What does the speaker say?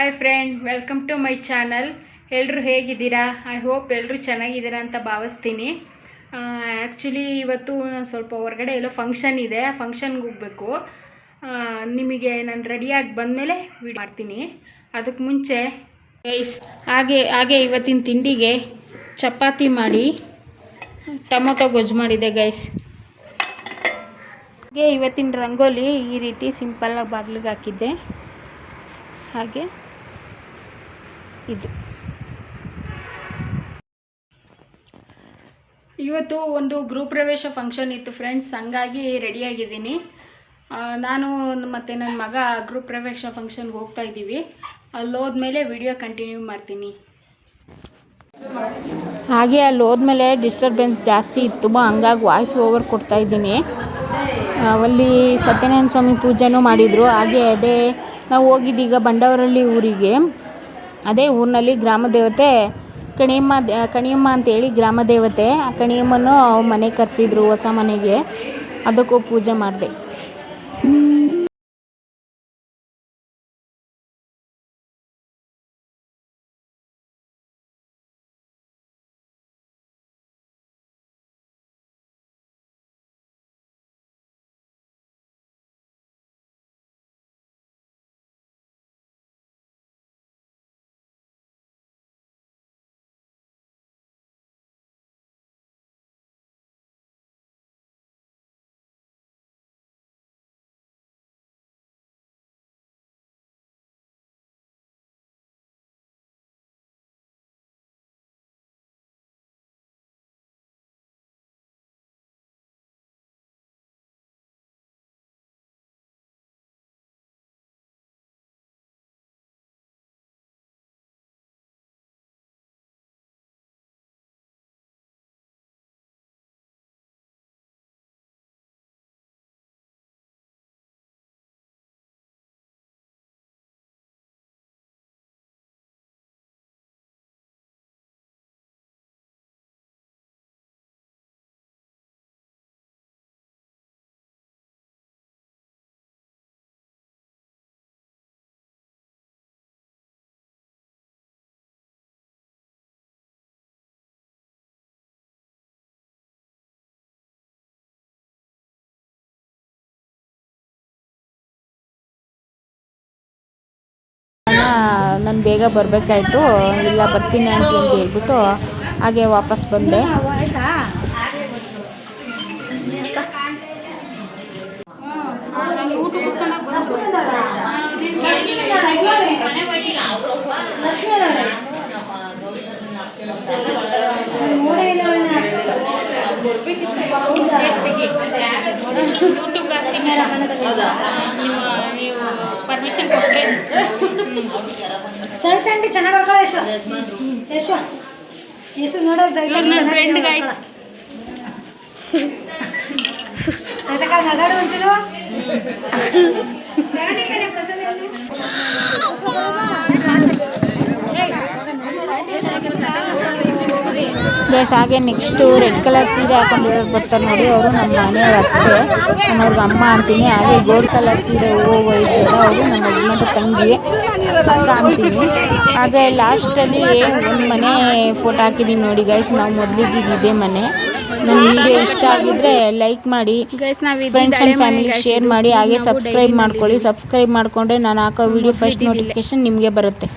Hi friend welcome to my channel ಎಲ್ಲರೂ ಹೇಗಿದ್ದೀರಾ? I hope ಎಲ್ಲರೂ ಚೆನ್ನಾಗಿದ್ದೀರಾ ಅಂತ ಭಾವಿಸ್ತೀನಿ. ಆ್ಯಕ್ಚುಲಿ ಇವತ್ತು ಸ್ವಲ್ಪ ಹೊರಗಡೆ ಎಲ್ಲೋ ಫಂಕ್ಷನ್ ಇದೆ. ಆ ಫಂಕ್ಷನ್ಗೆ ಹೋಗಬೇಕು. ನಿಮಗೆ ನಾನು ರೆಡಿಯಾಗಿ ಬಂದಮೇಲೆ ವಿಡಿಯೋ ಮಾಡ್ತೀನಿ. ಅದಕ್ಕೆ ಮುಂಚೆ ಗೈಸ್ ಹಾಗೆ ಹಾಗೆ ಇವತ್ತಿನ ತಿಂಡಿಗೆ ಚಪಾತಿ ಮಾಡಿ, ಟೊಮೊಟೊ ಗೊಜ್ಜು ಮಾಡಿದೆ ಗೈಸ್ ಹಾಗೆ ಇವತ್ತಿನ ರಂಗೋಲಿ ಈ ರೀತಿ ಸಿಂಪಲ್ಲಾಗಿ ಬಾಗಿಲಿಗೆ ಹಾಕಿದ್ದೆ. ಹಾಗೆ ಇದು. ಇವತ್ತು ಒಂದು ಗ್ರೂಪ್ ಪ್ರವೇಶ ಫಂಕ್ಷನ್ ಇತ್ತು ಫ್ರೆಂಡ್ಸ್ ಹಂಗಾಗಿ ರೆಡಿಯಾಗಿದ್ದೀನಿ ನಾನು ಮತ್ತು ನನ್ನ ಮಗ ಗ್ರೂಪ್ ಪ್ರವೇಶ ಫಂಕ್ಷನ್ಗೆ ಹೋಗ್ತಾ ಇದ್ದೀವಿ. ಅಲ್ಲಿ ಹೋದ್ಮೇಲೆ ವಿಡಿಯೋ ಕಂಟಿನ್ಯೂ ಮಾಡ್ತೀನಿ. ಹಾಗೆ ಅಲ್ಲಿ ಹೋದ್ಮೇಲೆ ಡಿಸ್ಟರ್ಬೆನ್ಸ್ ಜಾಸ್ತಿ ಇತ್ತು. ಹಂಗಾಗಿ ವಾಯ್ಸ್ ಓವರ್ ಕೊಡ್ತಾ ಇದ್ದೀನಿ. ಅಲ್ಲಿ ಸತ್ಯನಾರಾಯಣ ಸ್ವಾಮಿ ಪೂಜೆನೂ ಮಾಡಿದರು. ಹಾಗೆ ಅದೇ ನಾವು ಹೋಗಿದ್ದೀಗ ಬಂಡವರಳ್ಳಿ ಊರಿಗೆ. ಅದೇ ಊರಿನಲ್ಲಿ ಗ್ರಾಮ ದೇವತೆ ಕಣಿಯಮ್ಮ ಕಣಿಯಮ್ಮ ಅಂತೇಳಿ ಗ್ರಾಮ ದೇವತೆ. ಆ ಕಣಿಯಮ್ಮನೂ ಮನೆ ಕರೆಸಿದ್ರು ಹೊಸ ಮನೆಗೆ. ಅದಕ್ಕೂ ಪೂಜೆ ಮಾಡಿದೆ. ನಾನು ಬೇಗ ಬರಬೇಕಾಯ್ತು ಇಲ್ಲ ಬರ್ತೀನಿ ಅಂತ ಹೇಳ್ಬಿಟ್ಟು ಹಾಗೆ ವಾಪಸ್ ಬಂದೆ. ಯೂಟ್ಯೂಬ್ ನೀವು ಪರ್ಮಿಷನ್ ಕೊಟ್ಟರೆ ಸೈತಂಡಿ ಚೆನ್ನಾಗಿ ಹೊಡ್ಕೊಳ್ಳೋ ಯಶು ಯಶು ಯಶು ನೋಡೋದು ಸೈತಂಡಿ ನನ್ನ ಫ್ರೆಂಡ್ ಗಾಯ್ಸ್ ಸೈತಕ ನಗಾಡು ಒಂಚೂರು ಗೈಸ್ ಹಾಗೆ ನೆಕ್ಸ್ಟು ರೆಡ್ ಕಲರ್ ಸೀರೆ ಹಾಕೊಂಡಿರೋರು ಬರ್ತಾರೆ ನೋಡಿ ಅವರು ನಮ್ಮ ಮನೆಯವ್ರ ಅತ್ತೆ ನಾನು ಅವ್ರಿಗೆ ಅಮ್ಮ ಅಂತೀನಿ ಹಾಗೆ ಗೋಲ್ಡ್ ಕಲರ್ ಸೀರೆ ಹೂವು ಒಯ್ದಿದ್ದಾರೆ ಅವರು ನಮ್ಮ ಹಸ್ಬೆಂಡ್ ತಂಗಿ ಅಕ್ಕ ಅಂತೀನಿ. ಹಾಗೆ ಲಾಸ್ಟಲ್ಲಿ ಒಂದು ಮನೆ ಫೋಟೋ ಹಾಕಿದ್ದೀನಿ ನೋಡಿ ಗೈಸ್ ನಾವು ಮೊದಲಿದ್ದು ಇದೇ ಮನೆ. ನನ್ನ ವಿಡಿಯೋ ಇಷ್ಟ ಆಗಿದ್ರೆ ಲೈಕ್ ಮಾಡಿ ಫ್ರೆಂಡ್ಸ್ ಆ್ಯಂಡ್ ಫ್ಯಾಮಿಲಿ ಶೇರ್ ಮಾಡಿ ಹಾಗೆ ಸಬ್ಸ್ಕ್ರೈಬ್ ಮಾಡ್ಕೊಳ್ಳಿ. ಸಬ್ಸ್ಕ್ರೈಬ್ ಮಾಡಿಕೊಂಡ್ರೆ ನಾನು ಹಾಕೋ ವಿಡಿಯೋ ಫಸ್ಟ್ ನೋಟಿಫಿಕೇಶನ್ ನಿಮಗೆ ಬರುತ್ತೆ.